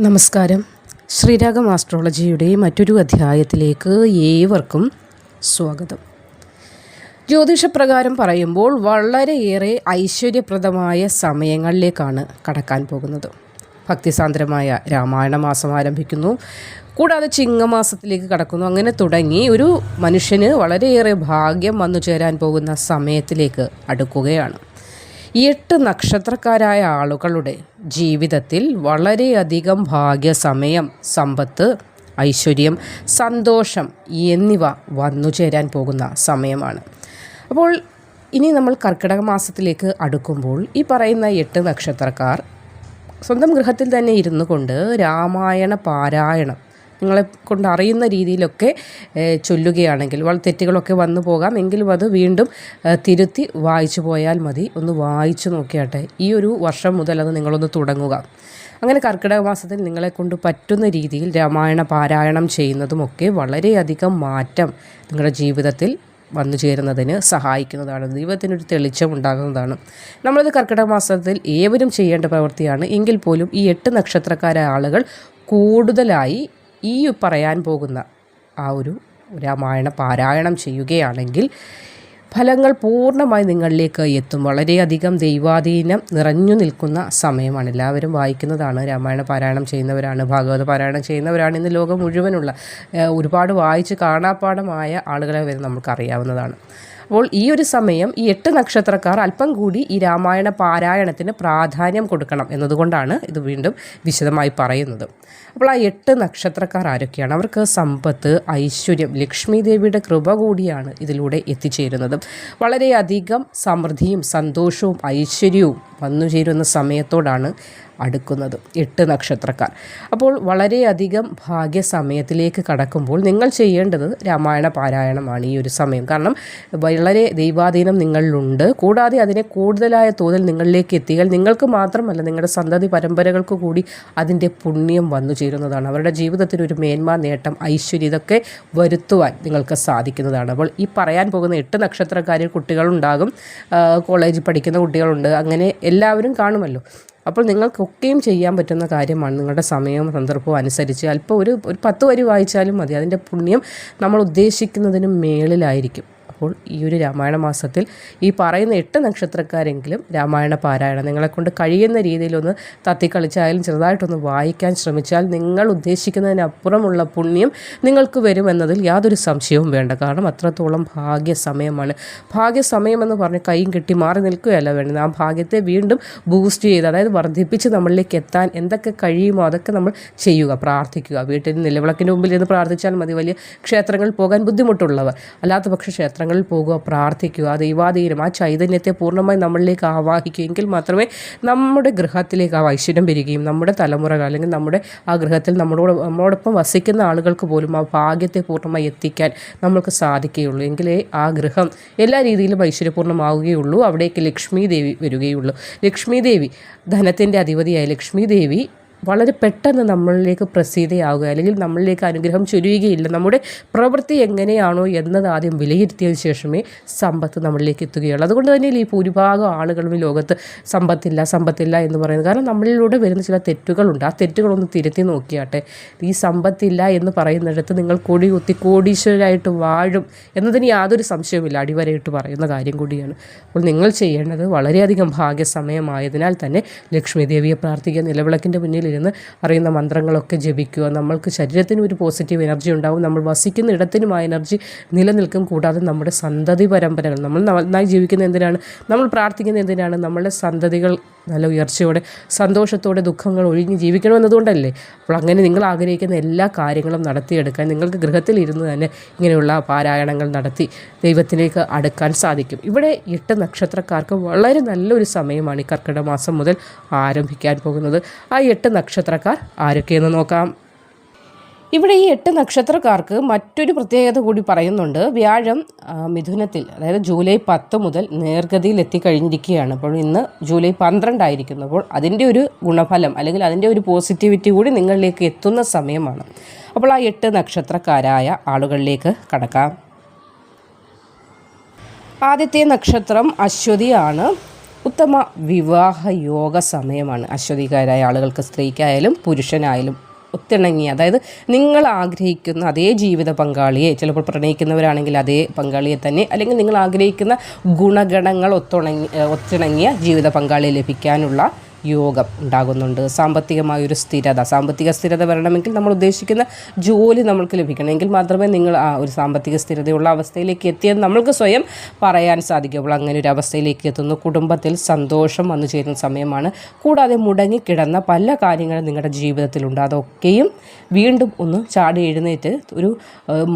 നമസ്കാരം. ശ്രീരാഗം ആസ്ട്രോളജിയുടെ മറ്റൊരു അധ്യായത്തിലേക്ക് ഏവർക്കും സ്വാഗതം. ജ്യോതിഷപ്രകാരം പറയുമ്പോൾ വളരെയേറെ ഐശ്വര്യപ്രദമായ സമയങ്ങളിലേക്കാണ് കടക്കാൻ പോകുന്നത്. ഭക്തിസാന്ദ്രമായ രാമായണ മാസം ആരംഭിക്കുന്നു. കൂടാതെ ചിങ്ങമാസത്തിലേക്ക് കടക്കുന്നു. അങ്ങനെ തുടങ്ങി ഒരു മനുഷ്യന് വളരെയേറെ ഭാഗ്യം വന്നു ചേരാൻ പോകുന്ന സമയത്തിലേക്ക് അടുക്കുകയാണ്. എട്ട് നക്ഷത്രക്കാരായ ആളുകളുടെ ജീവിതത്തിൽ വളരെയധികം ഭാഗ്യസമയം സമ്പത്ത് ഐശ്വര്യം സന്തോഷം എന്നിവ വന്നു ചേരാൻ പോകുന്ന സമയമാണ്. അപ്പോൾ ഇനി നമ്മൾ കർക്കിടക മാസത്തിലേക്ക് അടുക്കുമ്പോൾ ഈ പറയുന്ന എട്ട് നക്ഷത്രക്കാർ സ്വന്തം ഗൃഹത്തിൽ തന്നെ ഇരുന്നു കൊണ്ട് രാമായണ പാരായണം നിങ്ങളെ കൊണ്ട് അറിയുന്ന രീതിയിലൊക്കെ ചൊല്ലുകയാണെങ്കിൽ വളരെ തെറ്റുകളൊക്കെ വന്നു പോകാം. എങ്കിലും അത് വീണ്ടും തിരുത്തി വായിച്ചു പോയാൽ മതി. ഒന്ന് വായിച്ചു നോക്കിയാട്ടെ. ഈ ഒരു വർഷം മുതൽ അത് നിങ്ങളൊന്ന് തുടങ്ങുക. അങ്ങനെ കർക്കിടക മാസത്തിൽ നിങ്ങളെ കൊണ്ട് പറ്റുന്ന രീതിയിൽ രാമായണ പാരായണം ചെയ്യുന്നതുമൊക്കെ വളരെയധികം മാറ്റം നിങ്ങളുടെ ജീവിതത്തിൽ വന്നു ചേരുന്നതിന് സഹായിക്കുന്നതാണ്. ദൈവത്തിനൊരു തെളിച്ചം ഉണ്ടാകുന്നതാണ്. നമ്മളത് കർക്കിടക മാസത്തിൽ ഏവരും ചെയ്യേണ്ട പ്രവൃത്തിയാണ്. എങ്കിൽ പോലും ഈ എട്ട് നക്ഷത്രക്കാരായ ആളുകൾ കൂടുതലായി ഈ പറയാൻ പോകുന്ന ആ ഒരു രാമായണ പാരായണം ചെയ്യുകയാണെങ്കിൽ ഫലങ്ങൾ പൂർണമായി നിങ്ങളിലേക്ക് എത്തും. വളരെയധികം ദൈവാധീനം നിറഞ്ഞു നിൽക്കുന്ന സമയമാണ്. എല്ലാവരും വായിക്കുന്നതാണ് രാമായണ പാരായണം ചെയ്യുന്നവരാണ് ഭാഗവത പാരായണം ചെയ്യുന്നവരാണ്. ഇന്ന് ലോകം മുഴുവനുള്ള ഒരുപാട് വായിച്ച് കാണാപ്പാടമായ ആളുകളെ വരെ നമുക്കറിയാവുന്നതാണ് അപ്പോൾ ഈ ഒരു സമയം ഈ എട്ട് നക്ഷത്രക്കാർ അല്പം കൂടി ഈ രാമായണ പാരായണത്തിന് പ്രാധാന്യം കൊടുക്കണം എന്നതുകൊണ്ടാണ് ഇത് വീണ്ടും വിശദമായി പറയുന്നത്. അപ്പോൾ ആ എട്ട് നക്ഷത്രക്കാർ ആരൊക്കെയാണ്? അവർക്ക് സമ്പത്ത് ഐശ്വര്യം ലക്ഷ്മി ദേവിയുടെ കൃപ കൂടിയാണ് ഇതിലൂടെ എത്തിച്ചേരുന്നത്. വളരെയധികം സമൃദ്ധിയും സന്തോഷവും ഐശ്വര്യവും വന്നു ചേരുന്ന സമയത്തോടാണ് അടുക്കുന്നത്. എട്ട് നക്ഷത്രക്കാർ. അപ്പോൾ വളരെയധികം ഭാഗ്യസമയത്തിലേക്ക് കടക്കുമ്പോൾ നിങ്ങൾ ചെയ്യേണ്ടത് രാമായണ പാരായണമാണ് ഈ ഒരു സമയം. കാരണം വളരെ ദൈവാധീനം നിങ്ങളിലുണ്ട്. കൂടാതെ അതിനെ കൂടുതലായ തോതിൽ നിങ്ങളിലേക്ക് എത്തിയാൽ നിങ്ങൾക്ക് മാത്രമല്ല നിങ്ങളുടെ സന്തതി പരമ്പരകൾക്ക് കൂടി അതിന്റെ പുണ്യം വന്നു ചേരുന്നതാണ്. അവരുടെ ജീവിതത്തിൽ ഒരു മേന്മ നേട്ടം ഐശ്വര്യം ഇതൊക്കെ വരുത്തുവാൻ നിങ്ങൾക്ക് സാധിക്കുന്നതാണ്. അപ്പോൾ ഈ പറയാൻ പോകുന്ന എട്ട് നക്ഷത്രക്കാരിൽ കുട്ടികളുണ്ടാകും. കോളേജിൽ പഠിക്കുന്ന കുട്ടികളുണ്ട്. അങ്ങനെ എല്ലാവരും കാണുമല്ലോ. അപ്പോൾ നിങ്ങൾക്കൊക്കെയും ചെയ്യാൻ പറ്റുന്ന കാര്യമാണ് നിങ്ങളുടെ സമയവും സന്ദർഭവും അനുസരിച്ച്. അല്പം ഒരു ഒരു പത്ത് വരി വായിച്ചാലും മതി. അതിന്റെ പുണ്യം നമ്മൾ ഉദ്ദേശിക്കുന്നതിന് മേളിലായിരിക്കും. അപ്പോൾ ഈ ഒരു രാമായണ മാസത്തിൽ ഈ പറയുന്ന എട്ട് നക്ഷത്രക്കാരെങ്കിലും രാമായണ പാരായണം നിങ്ങളെക്കൊണ്ട് കഴിയുന്ന രീതിയിലൊന്ന് തത്തിക്കളിച്ചായാലും ചെറുതായിട്ടൊന്ന് വായിക്കാൻ ശ്രമിച്ചാൽ നിങ്ങൾ ഉദ്ദേശിക്കുന്നതിനപ്പുറമുള്ള പുണ്യം നിങ്ങൾക്ക് വരുമെന്നതിൽ യാതൊരു സംശയവും വേണ്ട. കാരണം അത്രത്തോളം ഭാഗ്യസമയമാണ്. ഭാഗ്യസമയം എന്ന് പറഞ്ഞ് കൈയും കെട്ടി മാറി നിൽക്കുകയല്ല വേണ്ടത്. ആ ഭാഗ്യത്തെ വീണ്ടും ബൂസ്റ്റ് ചെയ്ത് അതായത് വർദ്ധിപ്പിച്ച് നമ്മളിലേക്ക് എത്താൻ എന്തൊക്കെ കഴിയുമോ അതൊക്കെ നമ്മൾ ചെയ്യുക പ്രാർത്ഥിക്കുക. വീട്ടിൽ നിലവിളക്കിന്റെ മുമ്പിൽ ഇരുന്ന് പ്രാർത്ഥിച്ചാൽ മതി. വലിയ ക്ഷേത്രങ്ങളിൽ പോകാൻ ബുദ്ധിമുട്ടുള്ളവർ. അല്ലാത്ത പക്ഷേ ക്ഷേത്രങ്ങളിൽ പോകുക പ്രാർത്ഥിക്കുക ദൈവാധീനം ആ ചൈതന്യത്തെ പൂർണമായി നമ്മളിലേക്ക് ആവാഹിക്കുക എങ്കിൽ മാത്രമേ നമ്മുടെ ഗൃഹത്തിലേക്ക് ആ ഐശ്വര്യം വരികയും നമ്മുടെ തലമുറകൾ അല്ലെങ്കിൽ നമ്മുടെ ആ ഗൃഹത്തിൽ നമ്മളോട് നമ്മളോടൊപ്പം വസിക്കുന്ന ആളുകൾക്ക് പോലും ആ ഭാഗ്യത്തെ പൂർണമായി എത്തിക്കാൻ നമ്മൾക്ക് സാധിക്കുകയുള്ളൂ. എങ്കിലേ ആ ഗൃഹം എല്ലാ രീതിയിലും ഐശ്വര്യപൂർണമാവുകയുള്ളൂ. അവിടേക്ക് ലക്ഷ്മി ദേവി വരികയുള്ളൂ. ലക്ഷ്മി ദേവി ധനത്തിന്റെ അധിപതിയായ ലക്ഷ്മി ദേവി വളരെ പെട്ടെന്ന് നമ്മളിലേക്ക് പ്രസീതയാവുക അല്ലെങ്കിൽ നമ്മളിലേക്ക് അനുഗ്രഹം ചൊരിയുകയില്ല. നമ്മുടെ പ്രവൃത്തി എങ്ങനെയാണോ എന്നത് ആദ്യം വിലയിരുത്തിയതിനു ശേഷമേ സമ്പത്ത് നമ്മളിലേക്ക് എത്തുകയുള്ളൂ. അതുകൊണ്ട് തന്നെ ഈ ഭൂരിഭാഗം ആളുകളും ഈ ലോകത്ത് സമ്പത്തില്ല സമ്പത്തില്ല എന്ന് പറയുന്നത് കാരണം നമ്മളിലൂടെ വരുന്ന ചില തെറ്റുകളുണ്ട്. ആ തെറ്റുകളൊന്ന് തിരുത്തി നോക്കിയാട്ടെ. ഈ സമ്പത്തില്ല എന്ന് പറയുന്നിടത്ത് നിങ്ങൾ കൊടി കുത്തി കോടീശ്വരായിട്ട് വാഴും എന്നതിന് യാതൊരു സംശയവുമില്ല. അടിവരയിട്ട് പറയുന്ന കാര്യം കൂടിയാണ്. അപ്പോൾ നിങ്ങൾ ചെയ്യേണ്ടത് വളരെയധികം ഭാഗ്യസമയമായതിനാൽ തന്നെ ലക്ഷ്മി ദേവിയെ പ്രാർത്ഥിക്കുക. നിലവിളക്കിന്റെ മുന്നിൽ ഇരുന്ന് അറിയുന്ന മന്ത്രങ്ങളൊക്കെ ജപിക്കുക. നമ്മൾക്ക് ശരീരത്തിന് ഒരു പോസിറ്റീവ് എനർജി ഉണ്ടാവും. നമ്മൾ വസിക്കുന്ന ഇടത്തിനും ആ എനർജി നിലനിൽക്കും. കൂടാതെ നമ്മുടെ സന്തതി പരമ്പരകൾ നമ്മൾ നന്നായി ജീവിക്കുന്ന എന്തിനാണ്? നമ്മൾ പ്രാർത്ഥിക്കുന്ന എന്തിനാണ്? നമ്മളുടെ സന്തതികൾ നല്ല ഉയർച്ചയോടെ സന്തോഷത്തോടെ ദുഃഖങ്ങൾ ഒഴിഞ്ഞ് ജീവിക്കണമെന്നതുകൊണ്ടല്ലേ? അപ്പോൾ അങ്ങനെ നിങ്ങൾ ആഗ്രഹിക്കുന്ന എല്ലാ കാര്യങ്ങളും നടത്തിയെടുക്കാൻ നിങ്ങൾക്ക് ഗൃഹത്തിലിരുന്ന് തന്നെ ഇങ്ങനെയുള്ള പാരായണങ്ങൾ നടത്തി ദൈവത്തിലേക്ക് അടുക്കാൻ സാധിക്കും. ഇവിടെ എട്ട് നക്ഷത്രക്കാർക്ക് വളരെ നല്ലൊരു സമയമാണ് ഈ കർക്കിടക മാസം മുതൽ ആരംഭിക്കാൻ പോകുന്നത്. ആ എട്ട് നക്ഷത്രക്കാർ ആരൊക്കെയെന്ന് നോക്കാം. ഇവിടെ ഈ എട്ട് നക്ഷത്രക്കാർക്ക് മറ്റൊരു പ്രത്യേകത കൂടി പറയുന്നുണ്ട്. വ്യാഴം മിഥുനത്തിൽ അതായത് ജൂലൈ പത്ത് മുതൽ നേർഗതിയിൽ എത്തിക്കഴിഞ്ഞിരിക്കുകയാണ്. അപ്പോൾ ഇന്ന് ജൂലൈ പന്ത്രണ്ടായിരിക്കുന്നു അപ്പോൾ അതിന്റെ ഒരു ഗുണഫലം അല്ലെങ്കിൽ അതിന്റെ ഒരു പോസിറ്റിവിറ്റി കൂടി നിങ്ങളിലേക്ക് എത്തുന്ന സമയമാണ്. അപ്പോൾ ആ എട്ട് നക്ഷത്രക്കാരായ ആളുകളിലേക്ക് കടക്കാം. ആദ്യത്തെ നക്ഷത്രം അശ്വതിയാണ്. ഉത്തമ വിവാഹ യോഗ സമയമാണ്. അശ്വതിക്കാരായ ആളുകൾക്ക് സ്ത്രീക്കായാലും പുരുഷനായാലും ഒത്തിണങ്ങി. അതായത് നിങ്ങൾ ആഗ്രഹിക്കുന്ന അതേ ജീവിത പങ്കാളിയെ ചിലപ്പോൾ പ്രണയിക്കുന്നവരാണെങ്കിൽ അതേ പങ്കാളിയെ തന്നെ അല്ലെങ്കിൽ നിങ്ങൾ ആഗ്രഹിക്കുന്ന ഗുണഗണങ്ങൾ ഒത്തുണങ്ങി ഒത്തിണങ്ങിയ ജീവിത പങ്കാളിയെ ലഭിക്കാനുള്ള യോഗം ഉണ്ടാകുന്നുണ്ട്. സാമ്പത്തികമായൊരു സ്ഥിരത സാമ്പത്തിക സ്ഥിരത വരണമെങ്കിൽ നമ്മൾ ഉദ്ദേശിക്കുന്ന ജോലി നമ്മൾക്ക് ലഭിക്കണം. എങ്കിൽ മാത്രമേ നിങ്ങൾ ആ ഒരു സാമ്പത്തിക സ്ഥിരതയുള്ള അവസ്ഥയിലേക്ക് എത്തിയെന്ന് നമ്മൾക്ക് സ്വയം പറയാൻ സാധിക്കുള്ളൂ അങ്ങനെ ഒരു അവസ്ഥയിലേക്ക് എത്തുന്നു. കുടുംബത്തിൽ സന്തോഷം വന്നു ചേരുന്ന സമയമാണ്. കൂടാതെ മുടങ്ങിക്കിടന്ന പല കാര്യങ്ങളും നിങ്ങളുടെ ജീവിതത്തിലുണ്ട്. അതൊക്കെയും വീണ്ടും ഒന്ന് ചാടി എഴുന്നേറ്റ് ഒരു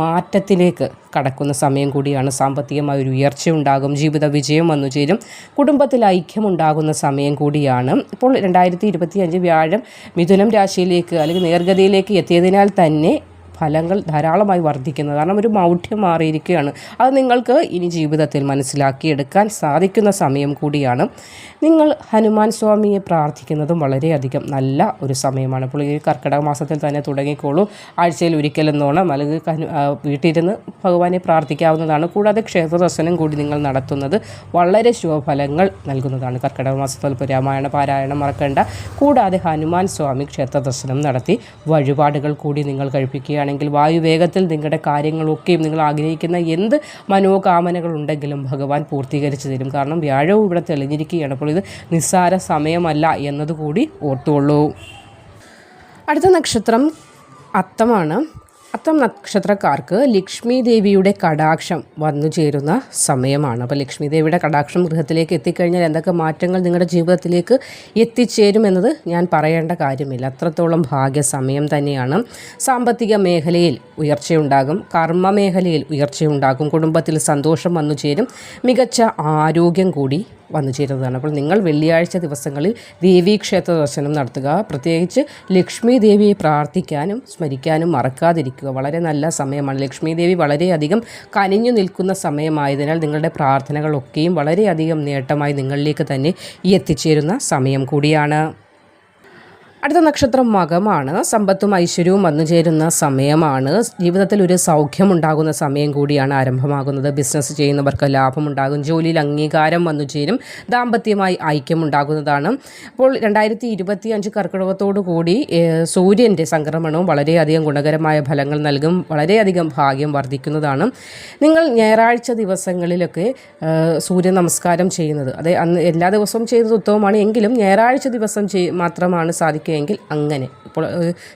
മാറ്റത്തിലേക്ക് കടക്കുന്ന സമയം കൂടിയാണ്. സാമ്പത്തികമായ ഒരു ഉയർച്ച ഉണ്ടാകും ജീവിത വിജയം വന്നു ചേരും. കുടുംബത്തിൽ ഐക്യമുണ്ടാകുന്ന സമയം കൂടിയാണ്. ഇപ്പോൾ രണ്ടായിരത്തി ഇരുപത്തി അഞ്ച് വ്യാഴം മിഥുനം രാശിയിലേക്ക് അല്ലെങ്കിൽ നേർഗതിയിലേക്ക് എത്തിയതിനാൽ തന്നെ ഫലങ്ങൾ ധാരാളമായി വർദ്ധിക്കുന്നത് കാരണം ഒരു മൗഢ്യം മാറിയിരിക്കുകയാണ്. അത് നിങ്ങൾക്ക് ഇനി ജീവിതത്തിൽ മനസ്സിലാക്കിയെടുക്കാൻ സാധിക്കുന്ന സമയം കൂടിയാണ്. നിങ്ങൾ ഹനുമാൻ സ്വാമിയെ പ്രാർത്ഥിക്കുന്നതും വളരെയധികം നല്ല ഒരു സമയമാണ്. അപ്പോൾ ഈ കർക്കിടക മാസത്തിൽ തന്നെ തുടങ്ങിക്കോളൂ. ആഴ്ചയിൽ ഒരിക്കലെന്നോണം അല്ലെങ്കിൽ വീട്ടിലിരുന്ന് ഭഗവാനെ പ്രാർത്ഥിക്കാവുന്നതാണ്. കൂടാതെ ക്ഷേത്ര ദർശനം കൂടി നിങ്ങൾ നടത്തുന്നത് വളരെ ശുഭഫലങ്ങൾ നൽകുന്നതാണ്. കർക്കിടക മാസത്തിൽ രാമായണ പാരായണം മറക്കേണ്ട. കൂടാതെ ഹനുമാൻ സ്വാമി ക്ഷേത്ര ദർശനം നടത്തി വഴിപാടുകൾ കൂടി നിങ്ങൾ കഴിപ്പിക്കുകയാണ്. ആണെങ്കിൽ വായുവേഗത്തിൽ നിങ്ങളുടെ കാര്യങ്ങളൊക്കെയും നിങ്ങൾ ആഗ്രഹിക്കുന്ന എന്ത് മനോകാമനകളുണ്ടെങ്കിലും ഭഗവാൻ പൂർത്തീകരിച്ചു തരും. കാരണം വ്യാഴവും ഇവിടെ തെളിഞ്ഞിരിക്കുകയാണ്. അപ്പോൾ ഇത് നിസ്സാര സമയമല്ല എന്നതുകൂടി ഓർത്തുകൊള്ളൂ. അടുത്ത നക്ഷത്രം അത്തമാണ്. അത്തം നക്ഷത്രക്കാർക്ക് ലക്ഷ്മി ദേവിയുടെ കടാക്ഷം വന്നു ചേരുന്ന സമയമാണ്. അപ്പോൾ ലക്ഷ്മി ദേവിയുടെ കടാക്ഷം ഗൃഹത്തിലേക്ക് എത്തിക്കഴിഞ്ഞാൽ എന്തൊക്കെ മാറ്റങ്ങൾ നിങ്ങളുടെ ജീവിതത്തിലേക്ക് എത്തിച്ചേരുമെന്നത് ഞാൻ പറയേണ്ട കാര്യമില്ല. അത്രത്തോളം ഭാഗ്യ സമയം തന്നെയാണ്. സാമ്പത്തിക മേഖലയിൽ ഉയർച്ചയുണ്ടാകും. കർമ്മ മേഖലയിൽ ഉയർച്ചയുണ്ടാകും. കുടുംബത്തിൽ സന്തോഷം വന്നു ചേരും. മികച്ച ആരോഗ്യം കൂടി വന്നു ചേരുന്നതാണ് അപ്പോൾ നിങ്ങൾ വെള്ളിയാഴ്ച ദിവസങ്ങളിൽ ദേവീക്ഷേത്ര ദർശനം നടത്തുക. പ്രത്യേകിച്ച് ലക്ഷ്മി ദേവിയെ പ്രാർത്ഥിക്കാനും സ്മരിക്കാനും മറക്കാതിരിക്കുക. വളരെ നല്ല സമയമാണ്. ലക്ഷ്മി ദേവി വളരെയധികം കനിഞ്ഞു നിൽക്കുന്ന സമയമായതിനാൽ നിങ്ങളുടെ പ്രാർത്ഥനകളൊക്കെയും വളരെയധികം നേട്ടമായി നിങ്ങളിലേക്ക് തന്നെ എത്തിച്ചേരുന്ന സമയം കൂടിയാണ്. അടുത്ത നക്ഷത്രം മകമാണ്. സമ്പത്തും ഐശ്വര്യവും വന്നു ചേരുന്ന സമയമാണ്. ജീവിതത്തിൽ ഒരു സൗഖ്യമുണ്ടാകുന്ന സമയം കൂടിയാണ് ആരംഭമാകുന്നത്. ബിസിനസ് ചെയ്യുന്നവർക്ക് ലാഭമുണ്ടാകും. ജോലിയിൽ അംഗീകാരം വന്നു ചേരും. ദാമ്പത്യമായി ഐക്യമുണ്ടാകുന്നതാണ്. അപ്പോൾ രണ്ടായിരത്തി ഇരുപത്തി അഞ്ച് കർക്കിടകത്തോടു കൂടി സൂര്യന്റെ സംക്രമണവും വളരെയധികം ഗുണകരമായ ഫലങ്ങൾ നൽകും. വളരെയധികം ഭാഗ്യം വർദ്ധിക്കുന്നതാണ്. നിങ്ങൾ ഞായറാഴ്ച ദിവസങ്ങളിലൊക്കെ സൂര്യ നമസ്കാരം ചെയ്യുന്നത്. അതെ അന്ന് എല്ലാ ദിവസവും ചെയ്യുന്നത് ഉത്തമമാണ്. എങ്കിലും ഞായറാഴ്ച ദിവസം മാത്രമാണ് സാധിക്കുക എങ്കിൽ അങ്ങനെ. ഇപ്പോൾ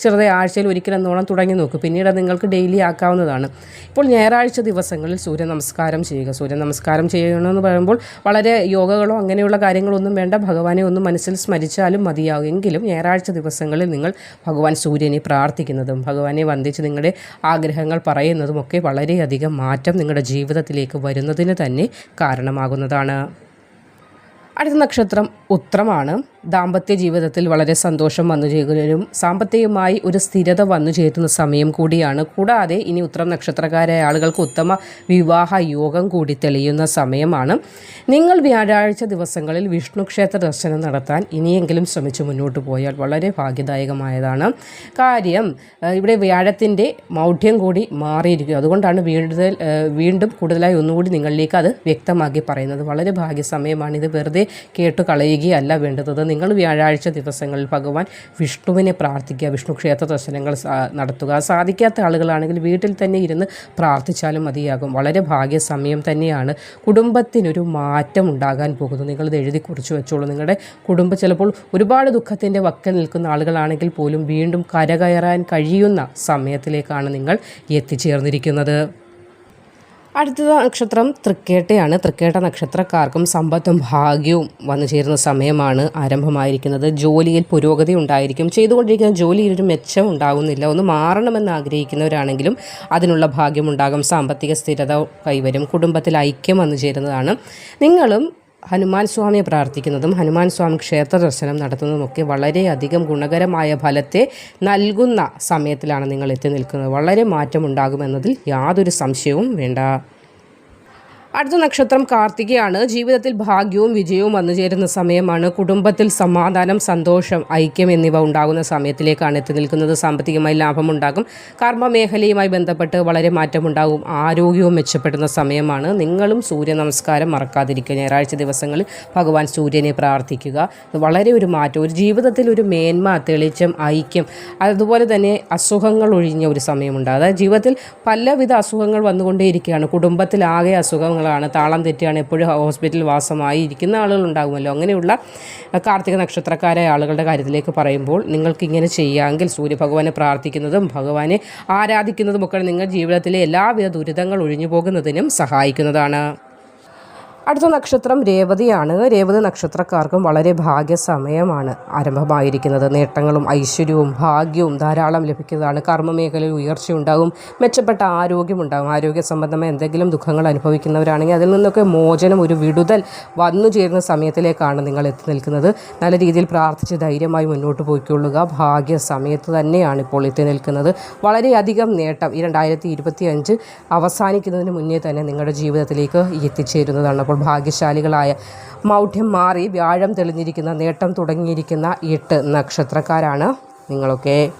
ചെറുതായി ആഴ്ചയിൽ ഒരിക്കലെന്നോണം തുടങ്ങി നോക്കും. പിന്നീട് അത് നിങ്ങൾക്ക് ഡെയിലി ആക്കാവുന്നതാണ്. ഇപ്പോൾ ഞായറാഴ്ച ദിവസങ്ങളിൽ സൂര്യ നമസ്കാരം ചെയ്യുക. സൂര്യ നമസ്കാരം ചെയ്യണമെന്ന് പറയുമ്പോൾ വളരെ യോഗകളോ അങ്ങനെയുള്ള കാര്യങ്ങളൊന്നും വേണ്ട. ഭഗവാനെ ഒന്ന് മനസ്സിൽ സ്മരിച്ചാലും മതിയാകും എങ്കിലും ഞായറാഴ്ച ദിവസങ്ങളിൽ നിങ്ങൾ ഭഗവാൻ സൂര്യനെ പ്രാർത്ഥിക്കുന്നതും ഭഗവാനെ വന്ദിച്ച് നിങ്ങളുടെ ആഗ്രഹങ്ങൾ പറയുന്നതും ഒക്കെ വളരെയധികം മാറ്റം നിങ്ങളുടെ ജീവിതത്തിലേക്ക് വരുന്നതിന് തന്നെ കാരണമാകുന്നതാണ്. അടുത്ത നക്ഷത്രം ഉത്രമാണ്. ദാമ്പത്യ ജീവിതത്തിൽ വളരെ സന്തോഷം വന്നു ചേരുന്നതിനും സാമ്പത്തികമായി ഒരു സ്ഥിരത വന്നു ചേരുന്ന സമയം കൂടിയാണ്. കൂടാതെ ഇനി ഉത്രം നക്ഷത്രക്കാരായ ആളുകൾക്ക് ഉത്തമ വിവാഹ യോഗം കൂടി തെളിയുന്ന സമയമാണ്. നിങ്ങൾ വ്യാഴാഴ്ച ദിവസങ്ങളിൽ വിഷ്ണു ക്ഷേത്ര ദർശനം നടത്താൻ ഇനിയെങ്കിലും ശ്രമിച്ചു മുന്നോട്ട് പോയാൽ വളരെ ഭാഗ്യദായകമായതാണ്. കാര്യം ഇവിടെ വ്യാഴത്തിന്റെ മൗഢ്യം കൂടി മാറിയിരിക്കും അതുകൊണ്ടാണ് വീണ്ടും വീണ്ടും കൂടുതലായി ഒന്നുകൂടി നിങ്ങളിലേക്ക് അത് വ്യക്തമാക്കി പറയുന്നത്. വളരെ ഭാഗ്യസമയമാണ് ഇത് വെറുതെ കേട്ടു കളയുകയല്ല വേണ്ടത്. നിങ്ങൾ വ്യാഴാഴ്ച ദിവസങ്ങളിൽ ഭഗവാൻ വിഷ്ണുവിനെ പ്രാർത്ഥിക്കുക വിഷ്ണു ക്ഷേത്ര ദർശനങ്ങൾ നടത്തുക. സാധിക്കാത്ത ആളുകളാണെങ്കിൽ വീട്ടിൽ തന്നെ ഇരുന്ന് പ്രാർത്ഥിച്ചാലും മതിയാകും. വളരെ ഭാഗ്യ സമയം തന്നെയാണ് കുടുംബത്തിനൊരു മാറ്റം ഉണ്ടാകാൻ പോകുന്നു നിങ്ങളിത് എഴുതി കുറിച്ച് വെച്ചോളൂ. നിങ്ങളുടെ കുടുംബം ചിലപ്പോൾ ഒരുപാട് ദുഃഖത്തിന്റെ വക്കൽ നിൽക്കുന്ന ആളുകളാണെങ്കിൽ പോലും വീണ്ടും കരകയറാൻ കഴിയുന്ന സമയത്തിലേക്കാണ് നിങ്ങൾ എത്തിച്ചേർന്നിരിക്കുന്നത്. അടുത്ത നക്ഷത്രം തൃക്കേട്ടയാണ്. തൃക്കേട്ട നക്ഷത്രക്കാർക്കും സമ്പത്തും ഭാഗ്യവും വന്നു ചേരുന്ന സമയമാണ് ആരംഭമായിരിക്കുന്നത്. ജോലിയിൽ പുരോഗതി ഉണ്ടായിരിക്കും. ചെയ്തുകൊണ്ടിരിക്കുന്ന ജോലിയിൽ ഒരു മെച്ചം ഉണ്ടാകുന്നില്ല. ഒന്ന് മാറണമെന്ന് ആഗ്രഹിക്കുന്നവരാണെങ്കിലും അതിനുള്ള ഭാഗ്യമുണ്ടാകും സാമ്പത്തിക സ്ഥിരത കൈവരും. കുടുംബത്തിൽ ഐക്യം വന്നു ചേരുന്നതാണ്. നിങ്ങളും ഹനുമാൻ സ്വാമിയെ പ്രാർത്ഥിക്കുന്നതും ഹനുമാൻ സ്വാമി ക്ഷേത്ര ദർശനം നടത്തുന്നതുമൊക്കെ വളരെയധികം ഗുണകരമായ ഫലത്തെ നൽകുന്ന സമയത്തിലാണ് നിങ്ങൾ എത്തി നിൽക്കുന്നത്. വളരെ മാറ്റമുണ്ടാകുമെന്നതിൽ യാതൊരു സംശയവും വേണ്ട. അടുത്ത നക്ഷത്രം കാർത്തികയാണ്. ജീവിതത്തിൽ ഭാഗ്യവും വിജയവും വന്നു ചേരുന്ന സമയമാണ്. കുടുംബത്തിൽ സമാധാനം സന്തോഷം ഐക്യം എന്നിവ ഉണ്ടാകുന്ന സമയത്തിലേക്കാണ് എത്തി നിൽക്കുന്നത്. സാമ്പത്തികമായി ലാഭമുണ്ടാകും കർമ്മ മേഖലയുമായി ബന്ധപ്പെട്ട് വളരെ മാറ്റമുണ്ടാകും. ആരോഗ്യവും മെച്ചപ്പെടുന്ന സമയമാണ്. നിങ്ങളും സൂര്യ നമസ്കാരം മറക്കാതിരിക്കുക. ഞായറാഴ്ച ദിവസങ്ങളിൽ ഭഗവാൻ സൂര്യനെ പ്രാർത്ഥിക്കുക. വളരെ ഒരു മാറ്റം ഒരു ജീവിതത്തിൽ ഒരു മേന്മ തെളിച്ചം ഐക്യം അതുപോലെ തന്നെ അസുഖങ്ങൾ ഒഴിഞ്ഞ ഒരു സമയമുണ്ട്. അതായത് ജീവിതത്തിൽ പലവിധ അസുഖങ്ങൾ വന്നുകൊണ്ടേയിരിക്കുകയാണ്. കുടുംബത്തിലാകെ അസുഖങ്ങളാണ് താളം തെറ്റിയാണ് എപ്പോഴും ഹോസ്പിറ്റൽ വാസമായി ഇരിക്കുന്ന ആളുകൾ ഉണ്ടാകുമല്ലോ അങ്ങനെയുള്ള കാർത്തിക നക്ഷത്രക്കാരായ ആളുകളുടെ കാര്യത്തിലേക്ക് പറയുമ്പോൾ നിങ്ങൾക്ക് ഇങ്ങനെ ചെയ്യാമെങ്കിൽ സൂര്യഭഗവാനെ പ്രാർത്ഥിക്കുന്നതും ഭഗവാനെ ആരാധിക്കുന്നതുമൊക്കെ നിങ്ങൾ ജീവിതത്തിലെ എല്ലാവിധ ദുരിതങ്ങൾ ഒഴിഞ്ഞു പോകുന്നതിനും സഹായിക്കുന്നതാണ്. അടുത്ത നക്ഷത്രം രേവതിയാണ്. രേവതി നക്ഷത്രക്കാർക്കും വളരെ ഭാഗ്യസമയമാണ് ആരംഭമായിരിക്കുന്നത്. നേട്ടങ്ങളും ഐശ്വര്യവും ഭാഗ്യവും ധാരാളം ലഭിക്കുന്നതാണ്. കർമ്മമേഖലയിൽ ഉയർച്ചയുണ്ടാകും മെച്ചപ്പെട്ട ആരോഗ്യമുണ്ടാകും ആരോഗ്യ സംബന്ധമായ എന്തെങ്കിലും ദുഃഖങ്ങൾ അനുഭവിക്കുന്നവരാണെങ്കിൽ അതിൽ നിന്നൊക്കെ മോചനം ഒരു വിടുതൽ വന്നു ചേരുന്ന സമയത്തിലേക്കാണ് നിങ്ങൾ എത്തി നിൽക്കുന്നത്. നല്ല രീതിയിൽ പ്രാർത്ഥിച്ച് ധൈര്യമായി മുന്നോട്ട് പോയിക്കൊള്ളുക. ഭാഗ്യ സമയത്ത് തന്നെയാണ് ഇപ്പോൾ എത്തി നിൽക്കുന്നത്. വളരെയധികം നേട്ടം ഈ രണ്ടായിരത്തി ഇരുപത്തി അഞ്ച് അവസാനിക്കുന്നതിന് മുന്നേ തന്നെ നിങ്ങളുടെ ജീവിതത്തിലേക്ക് എത്തിച്ചേരുന്നതാണ്. അപ്പോൾ ഭാഗ്യശാലികളായ മൗഢ്യം മാറി വ്യാഴം തെളിഞ്ഞിരിക്കുന്ന നേട്ടം തുടങ്ങിയിരിക്കുന്ന എട്ട് നക്ഷത്രക്കാരാണ് നിങ്ങളൊക്കെ.